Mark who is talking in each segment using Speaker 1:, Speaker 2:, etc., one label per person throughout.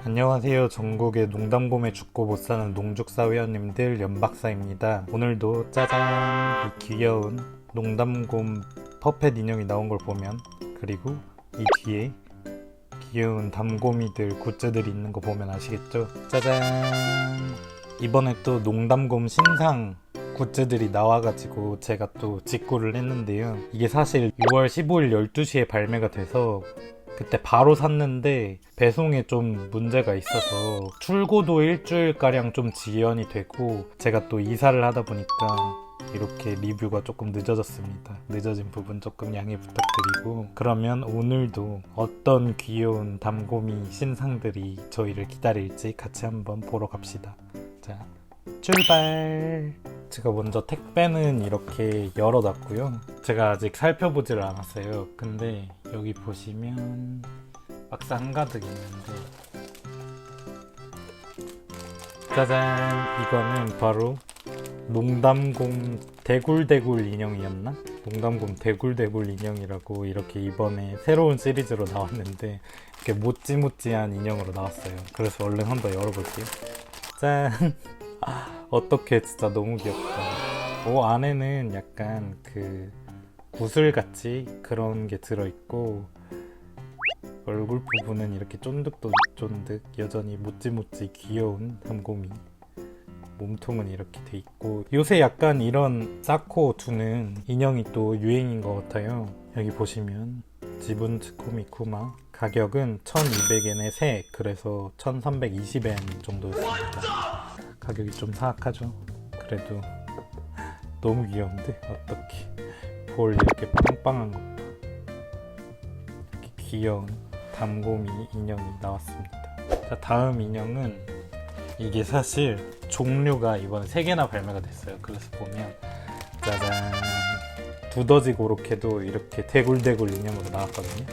Speaker 1: 안녕하세요. 전국의 농담곰에 죽고 못 사는 농죽사 회원님들 연박사입니다. 오늘도 짜잔 이 귀여운 농담곰 퍼펫 인형이 나온 걸 보면 그리고 이 뒤에 귀여운 담곰이들 굿즈들이 있는 거 보면 아시겠죠? 짜잔 이번에 또 농담곰 신상 굿즈들이 나와가지고 제가 또 직구를 했는데요. 이게 사실 6월 15일 12시에 발매가 돼서 그때 바로 샀는데 배송에 좀 문제가 있어서 출고도 일주일가량 좀 지연이 되고 제가 또 이사를 하다 보니까 이렇게 리뷰가 조금 늦어졌습니다. 늦어진 부분 조금 양해 부탁드리고 그러면 오늘도 어떤 귀여운 담곰이 신상들이 저희를 기다릴지 같이 한번 보러 갑시다. 자, 출발! 제가 먼저 택배는 이렇게 열어놨고요. 제가 아직 살펴보지를 않았어요. 근데 여기 보시면 박스 한가득 있는데 짜잔! 이거는 바로 농담곰 대굴대굴 인형이었나? 농담곰 대굴대굴 인형이라고 이렇게 이번에 새로운 시리즈로 나왔는데 이렇게 모찌모찌한 인형으로 나왔어요. 그래서 얼른 한번 열어볼게요. 짠! 어떻게 진짜 너무 귀엽다. 오 안에는 약간 그 구슬같이 그런 게 들어있고 얼굴 부분은 이렇게 쫀득쫀득 여전히 모찌모찌 귀여운 담곰이 몸통은 이렇게 돼 있고 요새 약간 이런 쌓고 두는 인형이 또 유행인 것 같아요. 여기 보시면 지분츠 코미쿠마 가격은 1200엔에 3 그래서 1320엔 정도였습니다. 가격이 좀 사악하죠. 그래도 너무 귀여운데 어떻게 볼 이렇게 빵빵한 것 봐. 이렇게 귀여운 담곰이 인형이 나왔습니다. 자 다음 인형은 이게 사실 종류가 이번에 3개나 발매가 됐어요. 그래서 보면 짜잔 두더지 고로케도 이렇게 대굴대굴 인형으로 나왔거든요.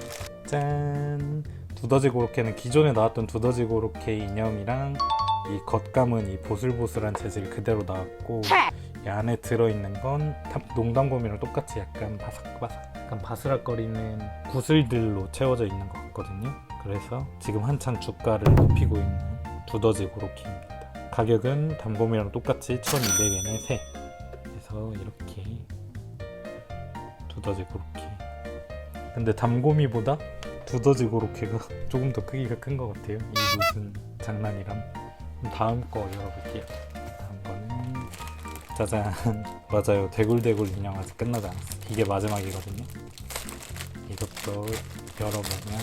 Speaker 1: 짠 두더지 고로케는 기존에 나왔던 두더지 고로케 인형이랑 이 겉감은 이 보슬보슬한 재질 그대로 나왔고 이 안에 들어있는 건 탑- 농담곰이랑 똑같이 약간 바삭바삭 약간 바스락거리는 구슬들로 채워져 있는 것 같거든요. 그래서 지금 한창 주가를 높이고 있는 두더지 고로케입니다. 가격은 담곰이랑 똑같이 1200엔에 3 그래서 이렇게 두더지 고로케 근데 담곰이보다 두더지 고로케가 조금 더 크기가 큰 것 같아요. 이 무슨 장난이람. 그럼 다음 거 열어볼게요. 다음 거는 짜잔 맞아요 대굴대굴 인형 아직 끝나지 않았어. 이게 마지막이거든요. 이것도 열어보면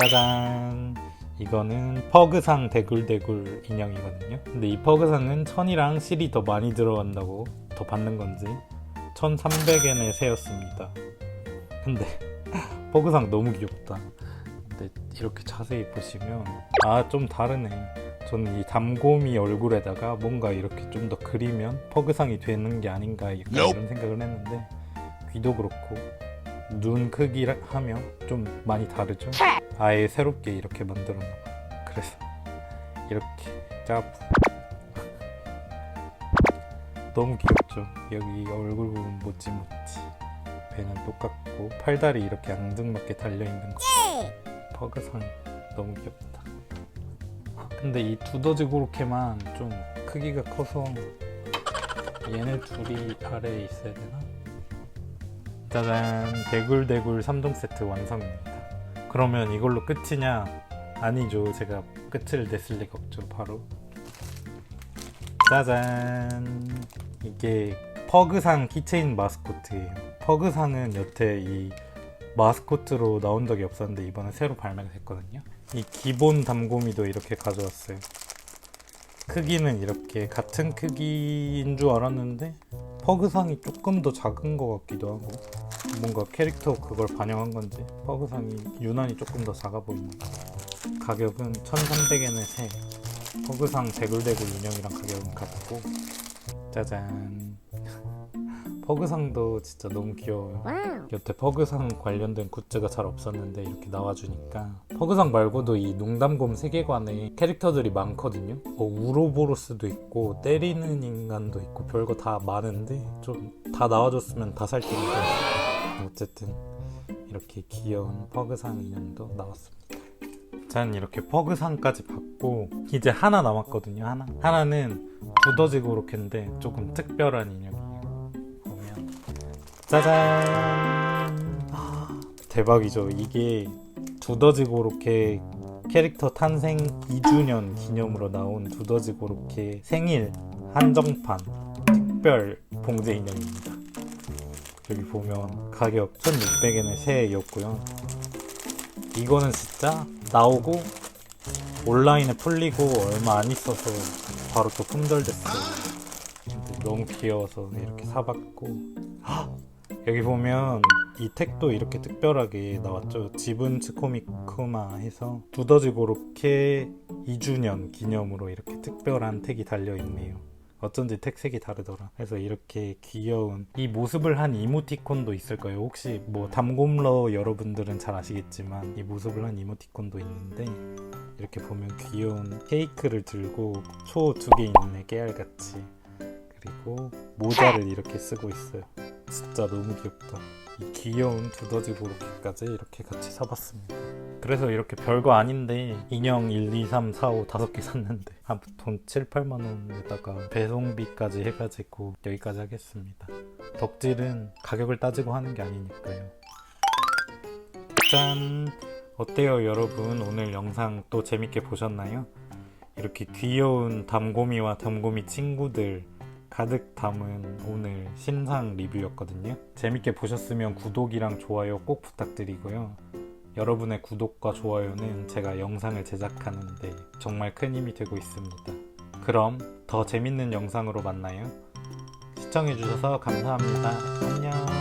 Speaker 1: 짜잔 이거는 퍼그상 대굴대굴 인형이거든요. 근데 이 퍼그상은 천이랑 실이 더 많이 들어간다고 더 받는 건지 1,300엔의 새였습니다. 근데 퍼그상 너무 귀엽다. 근데 이렇게 자세히 보시면 아 좀 다르네. 저는 이 담곰이 얼굴에다가 뭔가 이렇게 좀 더 그리면 퍼그상이 되는 게 아닌가 약간 이런 생각을 했는데 귀도 그렇고 눈 크기 하며 좀 많이 다르죠? 아예 새롭게 이렇게 만들었나 봐요. 그래서 이렇게 짭 너무 귀엽죠? 여기 얼굴 부분 모찌모찌 배는 똑같고 팔다리 이렇게 앙증맞게 달려있는 거 퍼그상 너무 귀엽다 근데 이 두더지 고로케만 좀 크기가 커서 얘네 둘이 아래에 있어야 되나? 짜잔. 대굴대굴 3종 세트 완성입니다. 그러면 이걸로 끝이냐? 아니죠. 제가 끝을 냈을 리가 없죠. 바로. 짜잔. 이게 퍼그상 키체인 마스코트예요. 퍼그상은 여태 이 마스코트로 나온 적이 없었는데 이번에 새로 발매가 됐거든요 이 기본 담곰이도 이렇게 가져왔어요. 크기는 이렇게 같은 크기인 줄 알았는데 퍼그상이 조금 더 작은 것 같기도 하고 뭔가 캐릭터 그걸 반영한 건지 퍼그상이 유난히 조금 더 작아 보이는 가격은 1300엔에 세 퍼그상 대굴대굴 인형이랑 가격은 같고 짜잔 퍼그상도 진짜 너무 귀여워요. 여태 퍼그상 관련된 굿즈가 잘 없었는데 이렇게 나와주니까. 퍼그상 말고도 이 농담곰 세계관에 캐릭터들이 많거든요. 뭐 우로보로스도 있고 때리는 인간도 있고 별거 다 많은데 좀 다 나와줬으면 다 살 텐데 어쨌든 이렇게 귀여운 퍼그상 인형도 나왔습니다. 짠 이렇게 퍼그상까지 받고 이제 하나 남았거든요 하나. 하나는 두더지 고로케인데 조금 특별한 보면 짜잔. 아, 대박이죠. 이게 두더지 고로케 캐릭터 탄생 2주년 기념으로 나온 두더지 고로케 생일 한정판 특별 봉제 인형입니다. 여기 보면 가격 1600엔의 새해였고요. 이거는 진짜 나오고 온라인에 풀리고 얼마 안 있어서 바로 또 품절됐어요. 너무 귀여워서 이렇게 사봤고. 헉! 여기 보면 이 택도 이렇게 특별하게 나왔죠. 지분 츠 코미크마 해서 두더지 고로케 2주년 기념으로 이렇게 특별한 택이 달려있네요. 어쩐지 택색이 다르더라. 그래서 이렇게 귀여운 이 모습을 한 이모티콘도 있을 거예요. 혹시 뭐 담곰러 여러분들은 잘 아시겠지만 이 모습을 한 이모티콘도 있는데 이렇게 보면 귀여운 케이크를 들고 초 두 개 있네 깨알같이 그리고 모자를 이렇게 쓰고 있어요. 진짜 너무 귀엽다. 이 귀여운 두더지 고로케까지 이렇게 같이 사봤습니다. 그래서 이렇게 별거 아닌데 인형 1, 2, 3, 4, 5 다섯 개 샀는데 아무튼 7, 8만 원에다가 배송비까지 해가지고 여기까지 하겠습니다. 덕질은 가격을 따지고 하는 게 아니니까요. 짠! 어때요 여러분? 오늘 영상 또 재밌게 보셨나요? 이렇게 귀여운 담고미와 담고미 친구들 가득 담은 오늘 신상 리뷰였거든요. 재밌게 보셨으면 구독이랑 좋아요 꼭 부탁드리고요. 여러분의 구독과 좋아요는 제가 영상을 제작하는데 정말 큰 힘이 되고 있습니다. 그럼 더 재밌는 영상으로 만나요. 시청해주셔서 감사합니다. 안녕.